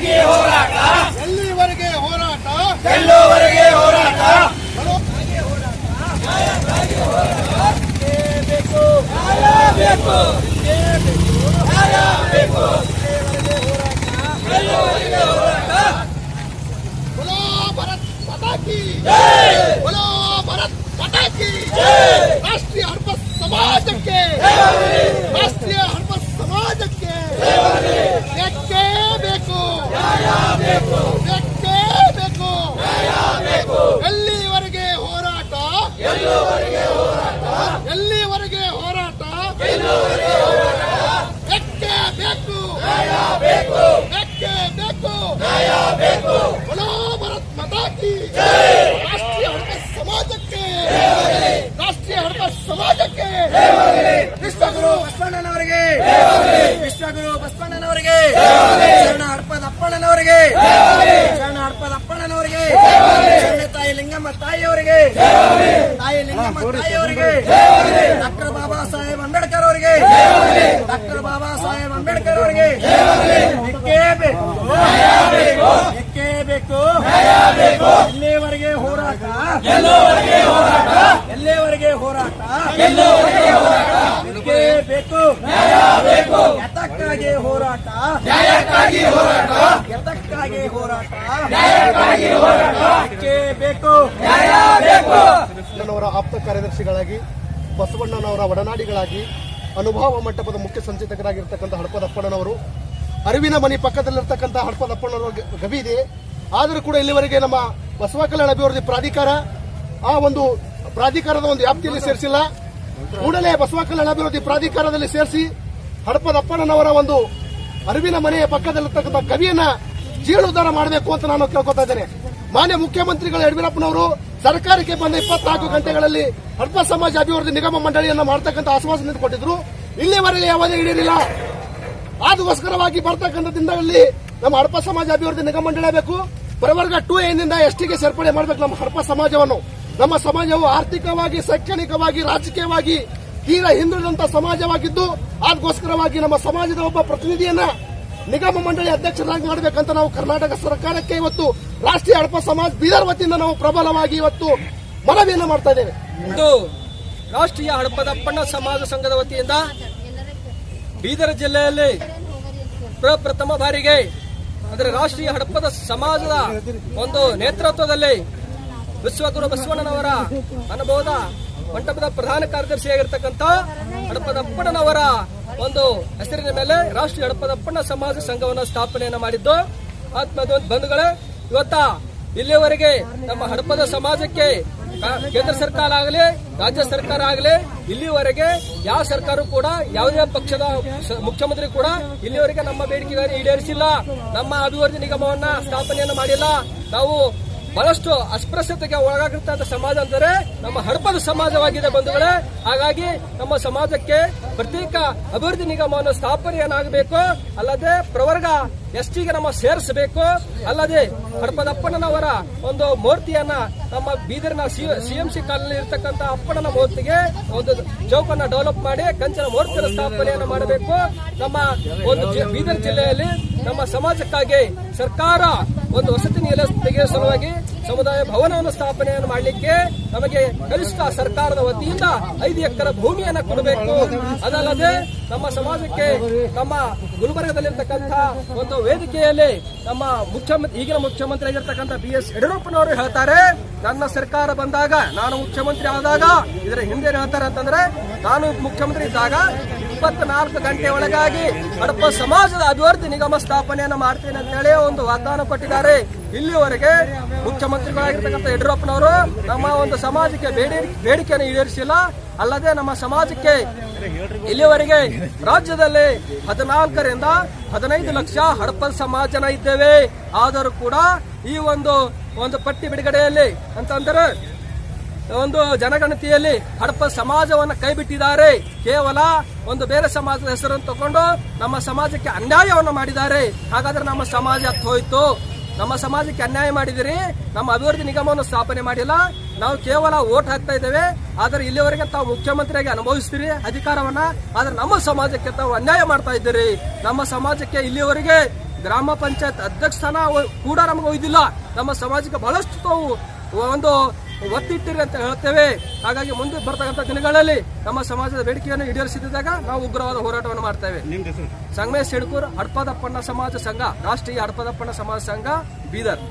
ನ್ಯಾಯಕ್ಕಾಗಿ ಹೋರಾಟ ನ್ಯಾಯಕ್ಕಾಗಿ ಹೋರಾಟ ಎಲ್ಲಿವರೆಗೆ ಹೋರಾಟ ಗೆಲ್ಲುವವರೆಗೆ ಹೋರಾಟ ಹಲೋ ಬೇಕು ಬೇಕು ಬೇಕು बोलो भारत माता की बोलो भारत माता की ರಾಷ್ಟ್ರೀಯ ಹರ್ಬ ವಿಶ್ವಗುರು ಬಸವಣ್ಣನವರಿಗೆ. ಶರಣ ಅರ್ಪದ ಅಪ್ಪಣ್ಣನವರಿಗೆ ಶರಣ ಅರ್ಪದ ಅಪ್ಪಣ್ಣನವರಿಗೆ ಶರಣ ತಾಯಿ ಲಿಂಗಮ್ಮ ತಾಯಿಯವರಿಗೆ. ತಾಯಿ ಲಿಂಗಮ್ಮ ತಾಯಿಯವರಿಗೆ. ಡಾಕ್ಟರ್ ಬಾಬಾ ಸಾಹೇಬ್ ಅಂಬೇಡ್ಕರ್ ಅವರಿಗೆ. ಡಾಕ್ಟರ್ ಬಾಬಾ ಸಾಹೇಬ್ ಅಂಬೇಡ್ಕರ್ ಅವರಿಗೆ. ಬೇಕೇ ಬೇಕು. ಬೇಕೇ ಬೇಕು. ಎಲ್ಲಿವರೆಗೆ ಹೋರಾಟ? ಎಲ್ಲಿವರೆಗೆ ಹೋರಾಟ? ಬೇಕು. ಬೇಕು. ಎತಕ್ಕಾಗಿ ಹೋರಾಟ. ನ್ಯಾಯಕ್ಕಾಗಿ ಹೋರಾಟ. ಎದಕ್ಕಾಗಿ ಹೋರಾಟ. ನ್ಯಾಯಕ್ಕಾಗಿ ಹೋರಾಟ. ಬೇಕು. ನ್ಯಾಯ ಬೇಕು. ನನ್ನವರ ಆಪ್ತ ಕಾರ್ಯದರ್ಶಿಗಳಾಗಿ ಬಸವಣ್ಣನವರ ಒಡನಾಡಿಗಳಾಗಿ ಅನುಭವ ಮಂಟಪದ ಮುಖ್ಯ ಸಂಚೇತಕರಾಗಿರ್ತಕ್ಕಂಥ ಹಡಪದಪ್ಪಣ್ಣನವರು ಅರಿವಿನ ಮನೆ ಪಕ್ಕದಲ್ಲಿರ್ತಕ್ಕಂಥ ಹಡಪದಪ್ಪಣ್ಣನವರ ಗವಿ ಇದೆ. ಆದರೂ ಕೂಡ ಇಲ್ಲಿವರೆಗೆ ನಮ್ಮ ಬಸವ ಕಲ್ಯಾಣ ಅಭಿವೃದ್ಧಿ ಪ್ರಾಧಿಕಾರ ಆ ಒಂದು ಪ್ರಾಧಿಕಾರದ ಒಂದು ವ್ಯಾಪ್ತಿಯಲ್ಲಿ ಸೇರಿಸಿಲ್ಲ. ಕೂಡಲೇ ಬಸವ ಕಲ್ಯಾಣ ಅಭಿವೃದ್ಧಿ ಪ್ರಾಧಿಕಾರದಲ್ಲಿ ಸೇರಿಸಿ ಹಡಪದಪ್ಪಣ್ಣನವರ ಒಂದು ಅರಿವಿನ ಮನೆಯ ಪಕ್ಕದಲ್ಲಿರ್ತಕ್ಕಂಥ ಕವಿಯನ್ನ ಜೀರ್ಣೋದ್ಧಾರ ಮಾಡಬೇಕು ಅಂತ ನಾನು ಕೇಳ್ಕೊತಾ ಇದ್ದೇನೆ. ಮಾನ್ಯ ಮುಖ್ಯಮಂತ್ರಿಗಳು ಯಡಿಯೂರಪ್ಪನವರು ಸರ್ಕಾರಕ್ಕೆ ಬಂದ ಇಪ್ಪತ್ನಾಲ್ಕು ಗಂಟೆಗಳಲ್ಲಿ ಹಡಪ ಸಮಾಜ ಅಭಿವೃದ್ಧಿ ನಿಗಮ ಮಂಡಳಿಯನ್ನು ಮಾಡತಕ್ಕಂಥ ಆಶ್ವಾಸನೆ ಕೊಟ್ಟಿದ್ರು ಇಲ್ಲಿವರೆಗೆ ಯಾವುದೇ ಈಡೇರಿಲ್ಲ ಅದಕ್ಕೋಸ್ಕರವಾಗಿ ಬರ್ತಕ್ಕಂಥ ದಿನಗಳಲ್ಲಿ ನಮ್ಮ ಹಡಪ ಸಮಾಜ ಅಭಿವೃದ್ಧಿ ನಿಗಮ ಮಂಡಳಿ ಬೇಕು. ಪ್ರವರ್ಗ ಟು ಎನ್ನಿಂದ ಎಸ್ಟಿಗೆ ಸೇರ್ಪಡೆ ಮಾಡಬೇಕು ನಮ್ಮ ಹಡಪ ಸಮಾಜವನ್ನು. ನಮ್ಮ ಸಮಾಜವು ಆರ್ಥಿಕವಾಗಿ, ಶೈಕ್ಷಣಿಕವಾಗಿ, ರಾಜಕೀಯವಾಗಿ ತೀರಾ ಹಿಂದುಳಿದಂತ ಸಮಾಜವಾಗಿದ್ದು ಅದಕ್ಕೋಸ್ಕರವಾಗಿ ನಮ್ಮ ಸಮಾಜದ ಒಬ್ಬ ಪ್ರತಿನಿಧಿಯನ್ನ ನಿಗಮ ಮಂಡಳಿ ಅಧ್ಯಕ್ಷರಾಗಿ ಮಾಡಬೇಕಂತ ನಾವು ಕರ್ನಾಟಕ ಸರ್ಕಾರಕ್ಕೆ ಇವತ್ತು ರಾಷ್ಟ್ರೀಯ ಅಡಪ ಸಮಾಜ ಬೀದರ್ ವತಿಯಿಂದ ನಾವು ಪ್ರಬಲವಾಗಿ ಇವತ್ತು ಮನವಿಯನ್ನು ಮಾಡ್ತಾ ಇದ್ದೇವೆ. ಇಂದು ರಾಷ್ಟ್ರೀಯ ಹಡಪದಪ್ಪಣ್ಣ ಸಮಾಜ ಸಂಘದ ವತಿಯಿಂದ ಬೀದರ್ ಜಿಲ್ಲೆಯಲ್ಲಿ ಪ್ರಪ್ರಥಮ ಬಾರಿಗೆ ಅಂದರೆ ರಾಷ್ಟ್ರೀಯ ಹಡಪದ ಸಮಾಜದ ಒಂದು ನೇತೃತ್ವದಲ್ಲಿ ವಿಶ್ವಗುರು ಬಸವಣ್ಣನವರ ಅನುಭವದ ಮಂಟಪದ ಪ್ರಧಾನ ಕಾರ್ಯದರ್ಶಿಯಾಗಿರ್ತಕ್ಕಂಥ ಹಡಪದಪ್ಪಣ್ಣನವರ ಒಂದು ಹೆಸರಿನ ಮೇಲೆ ರಾಷ್ಟ್ರೀಯ ಹಡಪದಪ್ಪಣ್ಣ ಸಮಾಜ ಸಂಘವನ್ನು ಸ್ಥಾಪನೆಯನ್ನು ಮಾಡಿದ್ದು. ಆತ್ಮದ ಬಂಧುಗಳೇ, ಇವತ್ತ ಇಲ್ಲಿಯವರೆಗೆ ನಮ್ಮ ಹಡಪದ ಸಮಾಜಕ್ಕೆ ಕೇಂದ್ರ ಸರ್ಕಾರ ಆಗಲಿ, ರಾಜ್ಯ ಸರ್ಕಾರ ಆಗಲಿ, ಇಲ್ಲಿವರೆಗೆ ಯಾವ ಸರ್ಕಾರ ಕೂಡ, ಯಾವುದೇ ಪಕ್ಷದ ಮುಖ್ಯಮಂತ್ರಿ ಕೂಡ ಇಲ್ಲಿವರೆಗೆ ನಮ್ಮ ಬೇಡಿಕೆಗಳನ್ನು ಈಡೇರಿಸಿಲ್ಲ. ನಮ್ಮ ಅಭಿವೃದ್ಧಿ ನಿಗಮವನ್ನ ಸ್ಥಾಪನೆಯನ್ನು ಮಾಡಿಲ್ಲ. ನಾವು ಬಹಳಷ್ಟು ಅಸ್ಪೃಶ್ಯತೆಗೆ ಒಳಗಾಗಿರ್ತಕ್ಕಂಥ ಸಮಾಜ ಅಂದರೆ ನಮ್ಮ ಹಡಪದ ಸಮಾಜವಾಗಿದೆ ಬಂಧುಗಳೇ. ಹಾಗಾಗಿ ನಮ್ಮ ಸಮಾಜಕ್ಕೆ ಪ್ರತ್ಯೇಕ ಅಭಿವೃದ್ಧಿ ನಿಗಮವನ್ನು ಸ್ಥಾಪನೆಯನ್ನಾಗಬೇಕು. ಅಲ್ಲದೆ ಪ್ರವರ್ಗ ಎಸ್ ಟಿಗೆ ನಮ್ಮ ಸೇರಿಸಬೇಕು. ಅಲ್ಲದೆ ಹಡಪದಪ್ಪಣ್ಣನವರ ಒಂದು ಮೂರ್ತಿಯನ್ನ ನಮ್ಮ ಬೀದರ್ನ ಸಿಎಂಸಿ ಕಾಲದಲ್ಲಿ ಇರತಕ್ಕಂಥ ಅಪ್ಪಣ್ಣನ ಮೂರ್ತಿಗೆ ಒಂದು ಚೌಕನ್ನ ಡೆವಲಪ್ ಮಾಡಿ ಕಂಚಿನ ಮೂರ್ತಿಯ ಸ್ಥಾಪನೆಯನ್ನು ಮಾಡಬೇಕು. ನಮ್ಮ ಒಂದು ಬೀದರ್ ಜಿಲ್ಲೆಯಲ್ಲಿ ನಮ್ಮ ಸಮಾಜಕ್ಕಾಗಿ ಸರ್ಕಾರ ಒಂದು ವಸತಿ ನಿಲ ತೆಗೆಯುವ ಸಲುವಾಗಿ ಸಮುದಾಯ ಭವನವನ್ನು ಸ್ಥಾಪನೆಯನ್ನು ಮಾಡಲಿಕ್ಕೆ ನಮಗೆ ಕನಿಷ್ಠ ಸರ್ಕಾರದ ವತಿಯಿಂದ ಐದು ಎಕರೆ ಭೂಮಿಯನ್ನು ಕೊಡಬೇಕು. ಅದಲ್ಲದೆ ನಮ್ಮ ಸಮಾಜಕ್ಕೆ ನಮ್ಮ ಗುಲ್ಬರ್ಗದಲ್ಲಿರ್ತಕ್ಕಂಥ ಒಂದು ವೇದಿಕೆಯಲ್ಲಿ ನಮ್ಮ ಮುಖ್ಯಮಂತ್ರಿ, ಈಗಿನ ಮುಖ್ಯಮಂತ್ರಿ ಆಗಿರ್ತಕ್ಕಂಥ ಬಿ ಎಸ್ ಯಡಿಯೂರಪ್ಪನವರು ಹೇಳ್ತಾರೆ, ನನ್ನ ಸರ್ಕಾರ ಬಂದಾಗ ನಾನು ಮುಖ್ಯಮಂತ್ರಿ ಆದಾಗ ಇದರ ಹಿಂದೆ ಹೇಳ್ತಾರೆ ಅಂತಂದ್ರೆ ನಾನು ಮುಖ್ಯಮಂತ್ರಿ ಇದ್ದಾಗ ಇಪ್ಪತ್ನಾಲ್ಕು ಗಂಟೆ ಒಳಗಾಗಿ ಹಡಪ ಸಮಾಜದ ಅಭಿವೃದ್ಧಿ ನಿಗಮ ಸ್ಥಾಪನೆಯನ್ನು ಮಾಡ್ತೇನೆ ಅಂತ ಹೇಳಿ ಒಂದು ವಾಗ್ದಾನ ಕೊಟ್ಟಿದ್ದಾರೆ. ಇಲ್ಲಿವರೆಗೆ ಮುಖ್ಯಮಂತ್ರಿಗಳಾಗಿರ್ತಕ್ಕಂಥ ಯಡಿಯೂರಪ್ಪನವರು ನಮ್ಮ ಒಂದು ಸಮಾಜಕ್ಕೆ ಬೇಡಿ, ಬೇಡಿಕೆಯನ್ನು ಈಡೇರಿಸಿಲ್ಲ. ಅಲ್ಲದೆ ನಮ್ಮ ಸಮಾಜಕ್ಕೆ ಇಲ್ಲಿವರೆಗೆ ರಾಜ್ಯದಲ್ಲಿ ಹದಿನಾಲ್ಕರಿಂದ ಹದಿನೈದು ಲಕ್ಷ ಹಡಪ ಸಮಾಜನ ಇದ್ದೇವೆ. ಆದರೂ ಕೂಡ ಈ ಒಂದು ಒಂದು ಪಟ್ಟಿ ಬಿಡುಗಡೆಯಲ್ಲಿ ಅಂತಂದ್ರೆ ಒಂದು ಜನಗಣತಿಯಲ್ಲಿ ಹಡಪ ಸಮಾಜವನ್ನು ಕೈಬಿಟ್ಟಿದ್ದಾರೆ. ಕೇವಲ ಒಂದು ಬೇರೆ ಸಮಾಜದ ಹೆಸರನ್ನು ತಗೊಂಡು ನಮ್ಮ ಸಮಾಜಕ್ಕೆ ಅನ್ಯಾಯವನ್ನು ಮಾಡಿದ್ದಾರೆ. ಹಾಗಾದ್ರೆ ನಮ್ಮ ಸಮಾಜ ಹೋಯ್ತು ನಮ್ಮ ಸಮಾಜಕ್ಕೆ ಅನ್ಯಾಯ ಮಾಡಿದಿರಿ. ನಮ್ಮ ಅಭಿವೃದ್ಧಿ ನಿಗಮವನ್ನು ಸ್ಥಾಪನೆ ಮಾಡಿಲ್ಲ. ನಾವು ಕೇವಲ ಓಟ್ ಹಾಕ್ತಾ ಇದ್ದೇವೆ. ಆದರೆ ಇಲ್ಲಿವರೆಗೆ ತಾವು ಮುಖ್ಯಮಂತ್ರಿಯಾಗಿ ಅನುಭವಿಸ್ತೀರಿ ಅಧಿಕಾರವನ್ನ. ಆದರೆ ನಮ್ಮ ಸಮಾಜಕ್ಕೆ ತಾವು ಅನ್ಯಾಯ ಮಾಡ್ತಾ ಇದ್ದೀರಿ. ನಮ್ಮ ಸಮಾಜಕ್ಕೆ ಇಲ್ಲಿವರೆಗೆ ಗ್ರಾಮ ಪಂಚಾಯತ್ ಅಧ್ಯಕ್ಷ ಸ್ಥಾನ ಕೂಡ ನಮಗೆ ಒಯ್ದಿಲ್ಲ. ನಮ್ಮ ಸಮಾಜಕ್ಕೆ ಬಹಳಷ್ಟು ತಾವು ಒಂದು ಒತ್ತಿಟ್ಟಿರಿ ಅಂತ ಹೇಳ್ತೇವೆ. ಹಾಗಾಗಿ ಮುಂದೆ ಬರ್ತಕ್ಕಂಥ ದಿನಗಳಲ್ಲಿ ನಮ್ಮ ಸಮಾಜದ ಬೇಡಿಕೆಯನ್ನು ಈಡೇರಿಸಿದಾಗ ನಾವು ಉಗ್ರವಾದ ಹೋರಾಟವನ್ನು ಮಾಡ್ತೇವೆ. ಸಂಗಮೇಶ್ ಹಿಡ್ಕೂರ್ ಹಡ್ಪದಪ್ಪಣ್ಣ ಸಮಾಜ ಸಂಘ ರಾಷ್ಟ್ರೀಯ ಹಡ್ಪದಪ್ಪಣ್ಣ ಸಮಾಜ ಸಂಘ ಬೀದರ್.